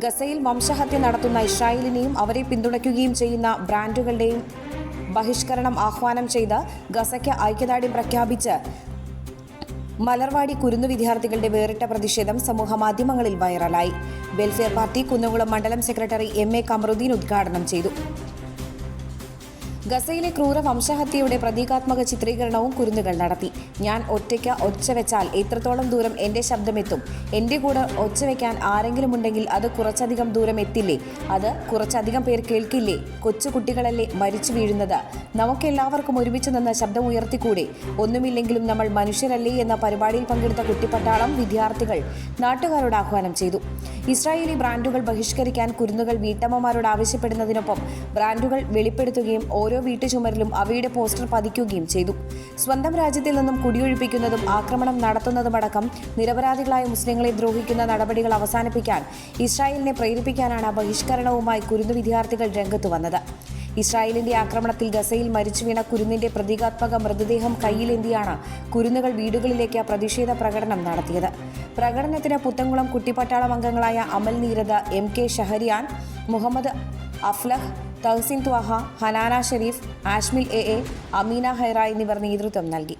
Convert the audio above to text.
ഗസയിൽ വംശഹത്യ നടത്തുന്ന ഇസ്രായേലിനെയും അവരെ പിന്തുണയ്ക്കുകയും ചെയ്യുന്ന ബ്രാൻഡുകളുടെയും ബഹിഷ്കരണം ആഹ്വാനം ചെയ്ത് ഗസയ്ക്ക് ഐക്യദാർഢ്യം പ്രഖ്യാപിച്ച് മലർവാടി കുരുന്നു വിദ്യാർത്ഥികളുടെ വേറിട്ട പ്രതിഷേധം സമൂഹ മാധ്യമങ്ങളിൽ വൈറലായി. വെൽഫെയർ പാർട്ടി കുന്നംകുളം മണ്ഡലം സെക്രട്ടറി എം എ കമറുദ്ദീൻ ഉദ്ഘാടനം ചെയ്തു. ഗസയിലെ ക്രൂര വംശഹത്യയുടെ പ്രതീകാത്മക ചിത്രീകരണവും കുരുന്നുകൾ നടത്തി. ഞാൻ ഒറ്റയ്ക്ക് ഒച്ച വെച്ചാൽ എത്രത്തോളം ദൂരം എന്റെ ശബ്ദമെത്തും? എന്റെ കൂടെ ഒച്ച വെക്കാൻ ആരെങ്കിലും ഉണ്ടെങ്കിൽ അത് കുറച്ചധികം ദൂരം എത്തില്ലേ? അത് കുറച്ചധികം പേർ കേൾക്കില്ലേ? കൊച്ചുകുട്ടികളല്ലേ മരിച്ചു വീഴുന്നത്? നമുക്കെല്ലാവർക്കും ഒരുമിച്ച് നിന്ന് ശബ്ദം ഉയർത്തിക്കൂടെ? ഒന്നുമില്ലെങ്കിലും നമ്മൾ മനുഷ്യരല്ലേ എന്ന പരിപാടിയിൽ പങ്കെടുത്ത കുട്ടിപ്പട്ടാളം വിദ്യാർത്ഥികൾ നാട്ടുകാരോട് ആഹ്വാനം ചെയ്തു. ഇസ്രായേലി ബ്രാൻഡുകൾ ബഹിഷ്കരിക്കാൻ കുരുന്നുകൾ വീട്ടമ്മമാരോട് ആവശ്യപ്പെടുന്നതിനൊപ്പം ബ്രാൻഡുകൾ വെളിപ്പെടുത്തുകയും ഓരോ വീട്ടുചുമരിലും അവയുടെ പോസ്റ്റർ പതിക്കുകയും ചെയ്തു. സ്വന്തം രാജ്യത്തിൽ നിന്നും കുടിയൊഴിപ്പിക്കുന്നതും ആക്രമണം നടത്തുന്നതുമടക്കം നിരപരാധികളായ മുസ്ലിങ്ങളെ ദ്രോഹിക്കുന്ന നടപടികൾ അവസാനിപ്പിക്കാൻ ഇസ്രായേലിനെ പ്രേരിപ്പിക്കാനാണ് ബഹിഷ്കരണവുമായി കുരുന്നു വിദ്യാർത്ഥികൾ രംഗത്ത് വന്നത്. ഇസ്രായേലിന്റെ ആക്രമണത്തിൽ ഗസയിൽ മരിച്ചു വീണ കുരുന്നിന്റെ പ്രതീകാത്മക മൃതദേഹം കയ്യിലേന്തിയാണ് കുരുന്നുകൾ വീടുകളിലേക്ക് പ്രതിഷേധ പ്രകടനം നടത്തിയത്. പ്രകടനത്തിന് പുത്തൻകുളം കുട്ടിപ്പട്ടാളം അംഗങ്ങളായ Amal Neerada M K Shahariyan Muhammad Aflah Tahsin Thwaha Hanana Sherif Ashmil A A Ameena Haira എന്നിവർ നേതൃത്വം നൽകി.